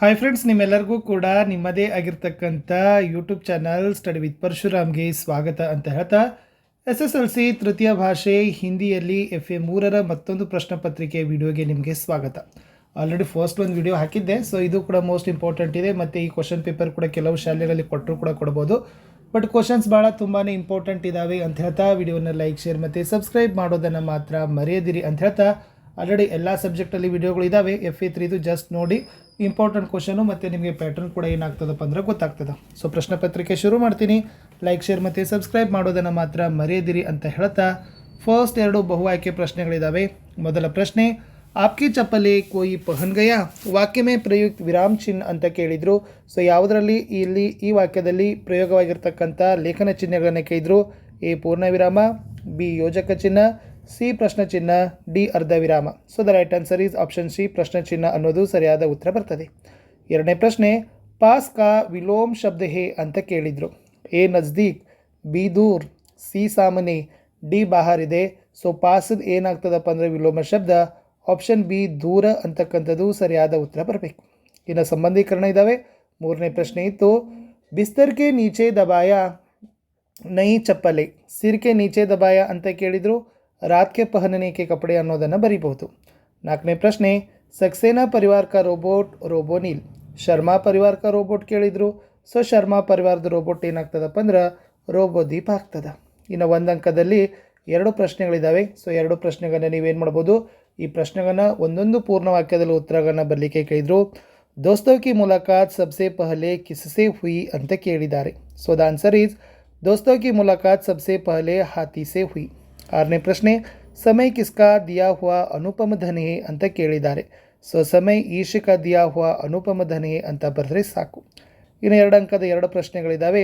Hi friends ನಿಮ್ಮೆಲ್ಲರಿಗೂ ಕೂಡ ನಿಮ್ಮದೇ ಆಗಿರ್ತಕ್ಕಂಥ ಯೂಟ್ಯೂಬ್ ಚಾನಲ್ ಸ್ಟಡಿ ವಿತ್ ಪರಶುರಾಮ್ಗೆ ಸ್ವಾಗತ ಅಂತ ಹೇಳ್ತಾ ಎಸ್ ಎಸ್ ಎಲ್ ಸಿ ತೃತೀಯ ಭಾಷೆ ಹಿಂದಿಯಲ್ಲಿ ಎಫ್ ಎ ಮೂರರ ಮತ್ತೊಂದು ಪ್ರಶ್ನೆ ಪತ್ರಿಕೆ ವಿಡಿಯೋಗೆ ನಿಮಗೆ ಸ್ವಾಗತ. ಆಲ್ರೆಡಿ ಫಸ್ಟ್ ಒಂದು ವಿಡಿಯೋ ಹಾಕಿದ್ದೆ ಸೊ ಇದು ಕೂಡ ಮೋಸ್ಟ್ ಇಂಪಾರ್ಟೆಂಟ್ ಇದೆ, ಮತ್ತು ಈ ಕ್ವಶನ್ ಪೇಪರ್ ಕೂಡ ಕೆಲವು ಶಾಲೆಗಳಲ್ಲಿ ಕೊಟ್ಟರು ಕೂಡ ಕೊಡ್ಬೋದು. ಬಟ್ ಕ್ವಶನ್ಸ್ ಭಾಳ ತುಂಬಾ ಇಂಪಾರ್ಟೆಂಟ್ ಇದ್ದಾವೆ ಅಂತ ಹೇಳ್ತಾ, ವಿಡಿಯೋನ ಲೈಕ್ ಶೇರ್ ಮತ್ತು ಸಬ್ಸ್ಕ್ರೈಬ್ ಮಾಡೋದನ್ನು ಮಾತ್ರ ಮರೆಯದಿರಿ ಅಂತ ಹೇಳ್ತಾ ಆಲ್ರೆಡಿ ಎಲ್ಲ ಸಬ್ಜೆಕ್ಟಲ್ಲಿ ವಿಡಿಯೋಗಳು ಇದ್ದಾವೆ ಎಫ್ ಎ ತ್ರೀದು ಜಸ್ಟ್ ನೋಡಿ. ಇಂಪಾರ್ಟೆಂಟ್ ಕ್ವಶನು ಮತ್ತು ನಿಮಗೆ ಪ್ಯಾಟರ್ನ್ ಕೂಡ ಏನಾಗ್ತದಪ್ಪ ಅಂದ್ರೆ ಗೊತ್ತಾಗ್ತದೆ. ಸೊ ಪ್ರಶ್ನೆ ಪತ್ರಿಕೆ ಶುರು ಮಾಡ್ತೀನಿ. ಲೈಕ್ ಶೇರ್ ಮತ್ತು ಸಬ್ಸ್ಕ್ರೈಬ್ ಮಾಡೋದನ್ನು ಮಾತ್ರ ಮರೆಯದಿರಿ ಅಂತ ಹೇಳ್ತಾ ಫಸ್ಟ್ ಎರಡು ಬಹು ಆಯ್ಕೆ ಪ್ರಶ್ನೆಗಳಿದ್ದಾವೆ ಮೊದಲ ಪ್ರಶ್ನೆ, ಆಪ್ಕಿ ಚಪ್ಪಲಿ ಕೋಯಿ ಪಹನ್ ವಾಕ್ಯಮೇ ಪ್ರಯುಕ್ತ ವಿರಾಮ್ ಚಿನ್ ಅಂತ ಕೇಳಿದರು. ಸೊ ಯಾವುದರಲ್ಲಿ ಇಲ್ಲಿ ಈ ವಾಕ್ಯದಲ್ಲಿ ಪ್ರಯೋಗವಾಗಿರ್ತಕ್ಕಂಥ ಲೇಖನ ಚಿಹ್ನೆಗಳನ್ನು ಕೇಳಿದರು? ಎ ಪೂರ್ಣ ವಿರಾಮ, ಬಿ ಯೋಜಕ ಚಿಹ್ನ ಸಿ ಪ್ರಶ್ನೆ ಚಿಹ್ನ ಡಿ ಅರ್ಧ ವಿರಾಮ so the right answer is option C ಪ್ರಶ್ನೆ ಚಿಹ್ನ ಅನ್ನೋದು ಸರಿಯಾದ ಉತ್ತರ ಬರ್ತದೆ. ಎರಡನೇ ಪ್ರಶ್ನೆ, ಪಾಸ್ ಕಾ ವಿಲೋಮ್ ಶಬ್ದ ಹೇ ಅಂತ ಕೇಳಿದರು. ಎ ನಜ್ದೀಕ್, ಬಿ ದೂರ್, ಸಿ ಸಾಮಾನ್ಯ, ಡಿ ಬಾಹರ್ ಇದೆ. ಸೊ ಪಾಸದ ಏನಾಗ್ತದಪ್ಪ ಅಂದರೆ ವಿಲೋಮ ಶಬ್ದ, ಆಪ್ಷನ್ ಬಿ ದೂರ ಅಂತಕ್ಕಂಥದ್ದು ಸರಿಯಾದ ಉತ್ತರ ಬರಬೇಕು. ಇನ್ನು ಸಂಬಂಧೀಕರಣ ಇದ್ದಾವೆ ಮೂರನೇ ಪ್ರಶ್ನೆ ಇತ್ತು, ಬಿಸ್ತರ್ಕೆ ನೀಚೆ ದಬಾಯ ನೈ ಚಪ್ಪಲೆ, ಸಿರ್ಕೆ ನೀಚೆ ದಬಾಯ ಅಂತ ಕೇಳಿದರು. ರಾತ್ಕೆ ಪಹನನೇಕೆ ಕಪಡೆ ಅನ್ನೋದನ್ನು ಬರಿಬಹುದು. ನಾಲ್ಕನೇ ಪ್ರಶ್ನೆ, ಸಕ್ಸೇನಾ ಪರಿವಾರಕ ರೋಬೋಟ್ ರೋಬೋನಿಲ್ ಶರ್ಮಾ ಪರಿವಾರಕ ರೋಬೋಟ್ ಕೇಳಿದರು. ಸೊ ಶರ್ಮಾ ಪರಿವಾರದ ರೋಬೋಟ್ ಏನಾಗ್ತದಪ್ಪ ಅಂದ್ರೆ ರೋಬೋ ದೀಪ ಆಗ್ತದೆ ಇನ್ನು ಒಂದು ಅಂಕದಲ್ಲಿ ಎರಡು ಪ್ರಶ್ನೆಗಳಿದ್ದಾವೆ ಸೊ ಎರಡು ಪ್ರಶ್ನೆಗಳನ್ನ ನೀವೇನು ಮಾಡ್ಬೋದು? ಈ ಪ್ರಶ್ನೆಗಳನ್ನ ಒಂದೊಂದು ಪೂರ್ಣ ವಾಕ್ಯದಲ್ಲಿ ಉತ್ತರಗಳನ್ನ ಬರಲಿಕ್ಕೆ ಕೇಳಿದರು. ದೋಸ್ತೋ ಕಿ ಮುಲಾಕಾತ್ ಸಬ್ಸೆ ಪಹಲೆ ಕಿಸಸೆ ಹುಯಿ ಅಂತ ಕೇಳಿದ್ದಾರೆ. ಸೊ ದ ಆನ್ಸರ್ ಈಸ್ ದೋಸ್ತೋ ಕಿ ಸಬ್ಸೆ ಪಹಲೆ ಹಾತಿ ಸೆ ಹುಯಿ. ಆರನೇ ಪ್ರಶ್ನೆ ಸಮಯ ಕಿಸ್ಕಾ ದಿಯಾ ಹುವಾ ಅನುಪಮ ಧನಿ ಅಂತ ಕೇಳಿದ್ದಾರೆ. ಸೊ ಸಮಯ ಈಶಿಕಾ ದಿಯಾ ಹುವಾ ಅನುಪಮ ಧನಿ ಅಂತ ಬರೆದ್ರೆ ಸಾಕು. ಇನ್ನು ಎರಡು ಅಂಕದ ಎರಡು ಪ್ರಶ್ನೆಗಳಿದ್ದಾವೆ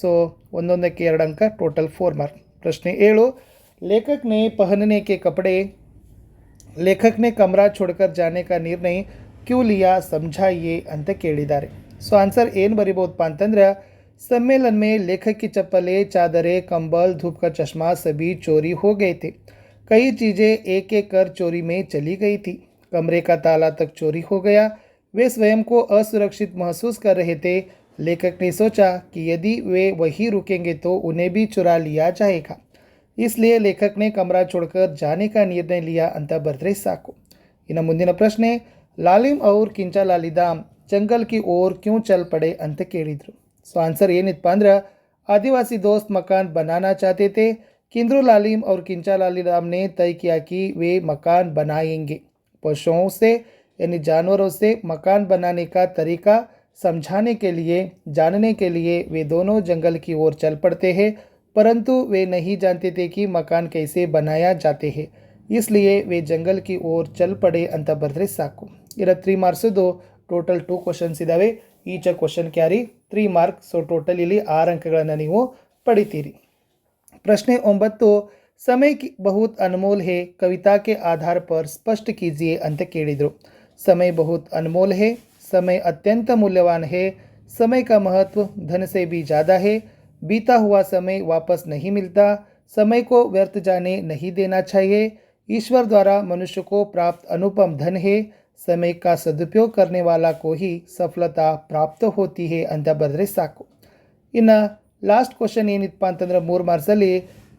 ಸೊ, ಒಂದೊಂದಕ್ಕೆ ಎರಡು ಅಂಕ ಟೋಟಲ್ ಫೋರ್ ಮಾರ್ಕ್ ಪ್ರಶ್ನೆ ಏಳು, ಲೇಖಕ್ನೇ ಪಹನನೇಕೆ ಕಪಡೆ, ಲೇಖಕ್ನೇ ಕಮರಾ ಚೋಡ್ಕರ್ ಜಾನೆ ಕಾ ನಿರ್ಣಯ, ಕ್ಯೂ ಲಿಯಾ, ಸಮಝಾಯಿಯೇ ಅಂತ ಕೇಳಿದ್ದಾರೆ. ಸೊ ಆನ್ಸರ್ ಏನು ಬರಿಬೋದಪ್ಪ ಅಂತಂದ್ರೆ सम्मेलन में लेखक की चप्पलें चादरें कंबल धूप का चश्मा सभी चोरी हो गए थे कई चीज़ें एक एक कर चोरी में चली गई थी कमरे का ताला तक चोरी हो गया वे स्वयं को असुरक्षित महसूस कर रहे थे लेखक ने सोचा कि यदि वे वहीं रुकेंगे तो उन्हें भी चुरा लिया जाएगा इसलिए लेखक ने कमरा छोड़कर जाने का निर्णय लिया ಅಂತ ಬರೆದ್ರೆ ಸಾಕು ಇನ್ನು ಮುಂದಿನ ಪ್ರಶ್ನೆ ಲಾಲಿಮ್ ಅವ್ರ ಕಿಂಚ ಲಾಲಿದಾಮ್ ಜಂಗಲ್ ಕಿ ಓರ್ ಕ್ಯೂ ಚಲ್ ಪಡೆ ಅಂತ ಕೇಳಿದರು ಸೊ ಆನ್ಸರ್ ಏನಿತ್ತಪ್ಪ ಅಂದ್ರೆ आदिवासी दोस्त मकान बनाना चाहते थे किंद्रू लालिम और किंचा लालीराम ने तय किया कि वे मकान बनाएंगे पशुओं से यानी जानवरों से मकान बनाने का तरीका समझाने के लिए जानने के लिए वे दोनों जंगल की ओर चल पड़ते हैं परंतु वे नहीं जानते थे कि मकान कैसे बनाया जाते हैं इसलिए वे जंगल की ओर चल पड़े ಅಂತ ಬರೆದ್ರೆ ಸಾಕು ಇರ ತ್ರೀ ಮಾರ್ಕ್ಸದು ಟೋಟಲ್ ಟೂ ಕ್ವಶನ್ಸ್ ಇದ್ದಾವೆ each question carry three mark so total ಇಲ್ಲಿ ಆರು ಅಂಕಗಳನ್ನು ನೀವು ಪಡಿತೀರಿ प्रश्न ಒಂಬತ್ತು समय की बहुत अनमोल है कविता के आधार पर स्पष्ट कीजिए ಅಂತ ಕೇಳಿದರು समय बहुत अनमोल है समय अत्यंत मूल्यवान है समय का महत्व धन से भी ज़्यादा है बीता हुआ समय वापस नहीं मिलता समय को व्यर्थ जाने नहीं देना चाहिए ईश्वर द्वारा मनुष्य को प्राप्त अनुपम धन है समय का सदुपयोग करने वाला को ही सफलता प्राप्त होती है ಅಂತ ಬರೆದ್ರೆ ಸಾಕು ಇನ್ನು ಲಾಸ್ಟ್ ಕ್ವಶನ್ ಏನಿತ್ತಪ್ಪ ಅಂತಂದ್ರೆ ಮೂರು ಮಾರ್ಕ್ಸಲ್ಲಿ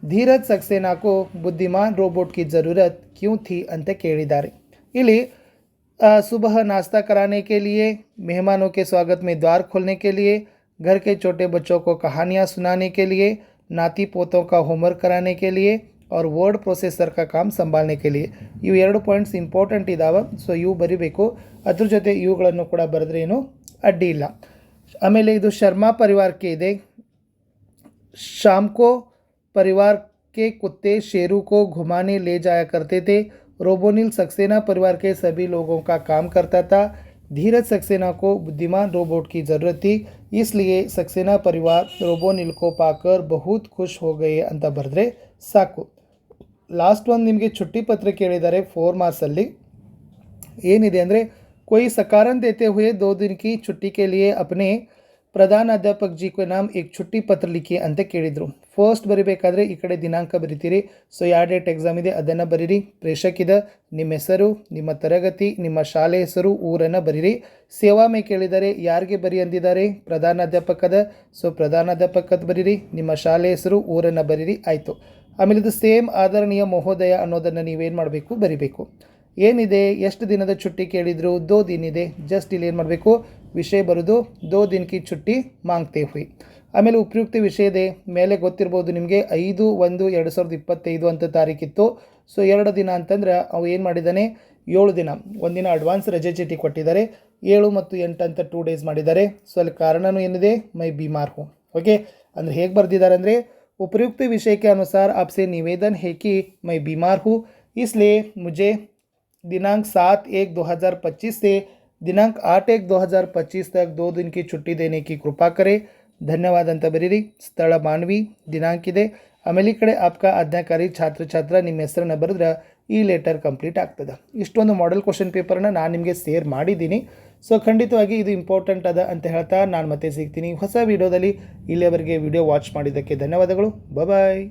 ಧೀರಜ್ ಸಕ್ಸೇನಾಕು ಬುದ್ಧಿಮಾನ್ ರೋಬೋಟ್ ಕಿ ಜರೂರತ್ ಕ್ಯೂ ಥಿ ಅಂತ ಕೇಳಿದ್ದಾರೆ ಇಲ್ಲಿ आ, सुबह नाश्ता कराने के लिए मेहमानों के स्वागत में द्वार खोलने के लिए घर के छोटे बच्चों को कहानियाँ सुनाने के लिए नाती पोतों का होमवर्क कराने के लिए और ವರ್ಡ್ ಪ್ರೊಸೆಸರ್ का काम ಸಂಭಾಲನೆ के लिए ಇವು ಎರಡು ಪಾಯಿಂಟ್ಸ್ ಇಂಪಾರ್ಟೆಂಟ್ ಇದ್ದಾವೆ ಸೊ ಇವು ಬರಿಬೇಕು ಅದ್ರ ಜೊತೆ ಇವುಗಳನ್ನು ಕೂಡ ಬರೆದ್ರೆ ಏನು ಅಡ್ಡಿ ಇಲ್ಲ ಆಮೇಲೆ ಇದು ಶರ್ಮಾ ಪರಿವಾರಕ್ಕೆ ಇದೆ शाम को परिवार के कुत्ते शेरू को घुमाने ले जाया करते थे रोबोनिल सक्सेना परिवार के सभी लोगों का काम करता था धीरज सक्सेना को बुद्धिमान रोबोट की ज़रूरत थी इसलिए सक्सेना परिवार रोबोनिल को पाकर बहुत खुश हो गए ಅಂತ ಬರೆದ್ರೆ ಸಾಕು ಲಾಸ್ಟ್ ಒಂದು ನಿಮಗೆ ಚುಟ್ಟಿ ಪತ್ರ ಕೇಳಿದ್ದಾರೆ ಫೋರ್ ಮಾರ್ಕ್ಸಲ್ಲಿ ಏನಿದೆ ಅಂದರೆ कोई सकारण देते हुए दो दिन की छुट्टी के लिए अपने ಪ್ರಧಾನ ಅಧ್ಯಾಪಕ ಜಿ ಕೊ ನಾಮ್ ಏಕ್ छुट्टी ಪತ್ರ ಲಿಖಿ ಅಂತ ಕೇಳಿದರು ಫಸ್ಟ್ ಬರಿಬೇಕಾದ್ರೆ ಈ ಕಡೆ ದಿನಾಂಕ ಬರಿತೀರಿ ಸೊ ಯಾವ ಡೇಟ್ ಎಕ್ಸಾಮ್ ಇದೆ ಅದನ್ನು ಬರೀರಿ ಪ್ರೇಷಕಿದ ನಿಮ್ಮ ಹೆಸರು ನಿಮ್ಮ ತರಗತಿ ನಿಮ್ಮ ಶಾಲೆ ಹೆಸರು ಊರನ್ನು ಬರೀರಿ ಸೇವಾ ಮೇ ಕೇಳಿದರೆ ಯಾರಿಗೆ ಬರಿ ಅಂದಿದ್ದಾರೆ ಪ್ರಧಾನ ಅಧ್ಯಾಪಕದ ಸೊ ಪ್ರಧಾನ ಅಧ್ಯಾಪಕದ ಬರೀರಿ ನಿಮ್ಮ ಶಾಲೆ ಹೆಸರು ಊರನ್ನು ಬರೀರಿ ಆಯಿತು ಆಮೇಲೆ ಇದು ಸೇಮ್ ಆದರಣೀಯ ಮಹೋದಯ ಅನ್ನೋದನ್ನು ನೀವೇನು ಮಾಡಬೇಕು? ಬರಿಬೇಕು. ಏನಿದೆ? ಎಷ್ಟು ದಿನದ ಚುಟ್ಟಿ ಕೇಳಿದ್ರು? ದೋ ದಿನ ಇದೆ ಜಸ್ಟ್ ಇಲ್ಲಿ ಏನು ಮಾಡಬೇಕು? ವಿಷಯ ಬರೋದು, ದೋ ದಿನಕ್ಕೆ ಚುಟ್ಟಿ ಮಾಂಗ್ತೇ ಹುಯಿ. ಆಮೇಲೆ ಉಪಯುಕ್ತ ವಿಷಯದೆ ಮೇಲೆ ಗೊತ್ತಿರ್ಬೋದು ನಿಮಗೆ ಐದು, ಒಂದು, ಎರಡು ಸಾವಿರದ ಇಪ್ಪತ್ತೈದು ಅಂತ ತಾರೀಕಿತ್ತು ಸೊ ಎರಡು ದಿನ ಅಂತಂದ್ರೆ ಅವು ಏನು ಮಾಡಿದ್ದಾನೆ ಏಳು ದಿನ. ಒಂದಿನ ಅಡ್ವಾನ್ಸ್ ರಜೆ ಚೀಟಿ ಕೊಟ್ಟಿದ್ದಾರೆ. ಏಳು ಮತ್ತು ಎಂಟು ಅಂತ ಟೂ ಡೇಸ್ ಮಾಡಿದ್ದಾರೆ. ಸೊ ಅಲ್ಲಿ ಕಾರಣನೂ ಏನಿದೆ? ಮೈ ಬಿಮಾರ್ ಹೂ ಓಕೆ ಅಂದರೆ ಹೇಗೆ ಬರೆದಿದ್ದಾರೆ ಅಂದರೆ उपयुक्त विषय के अनुसार आपसे निवेदन है कि मैं बीमार हूँ इसलिए मुझे दिनांक सात एक दो हज़ार पच्चीस से दिनांक आठ एक दो हज़ार पच्चीस तक दो दिन की छुट्टी देने की कृपा करें ಧನ್ಯವಾದ ಅಂತ ಬರೀರಿ ಸ್ಥಳ ಮಾನ್ವಿ ದಿನಾಂಕ ಇದೆ ಆಮೇಲೆ ಈ ಕಡೆ ಆಪ್ಕ ಆಜ್ಞಾಕಾರಿ ಛಾತ್ರ ಛಾತ್ರ ನಿಮ್ಮ ಹೆಸರನ್ನ ಬರೆದ್ರೆ ಈ ಲೆಟರ್ ಕಂಪ್ಲೀಟ್ ಆಗ್ತದೆ. ಇಷ್ಟೊಂದು ಮಾಡೆಲ್ ಕ್ವಶನ್ ಪೇಪರ್ನ ನಾನು ನಿಮಗೆ ಶೇರ್ ಮಾಡಿದ್ದೀನಿ. ಸೊ ಖಂಡಿತವಾಗಿ ಇದು ಇಂಪಾರ್ಟೆಂಟ್ ಅದ ಅಂತ ಹೇಳ್ತಾ ನಾನು ಮತ್ತೆ ಸಿಗ್ತೀನಿ. ಹೊಸ ವಿಡಿಯೋದಲ್ಲಿ ಇಲ್ಲಿಯವರೆಗೆ ವಿಡಿಯೋ ವಾಚ್ ಮಾಡಿದ್ದಕ್ಕೆ ಧನ್ಯವಾದಗಳು. ಬಾಯ್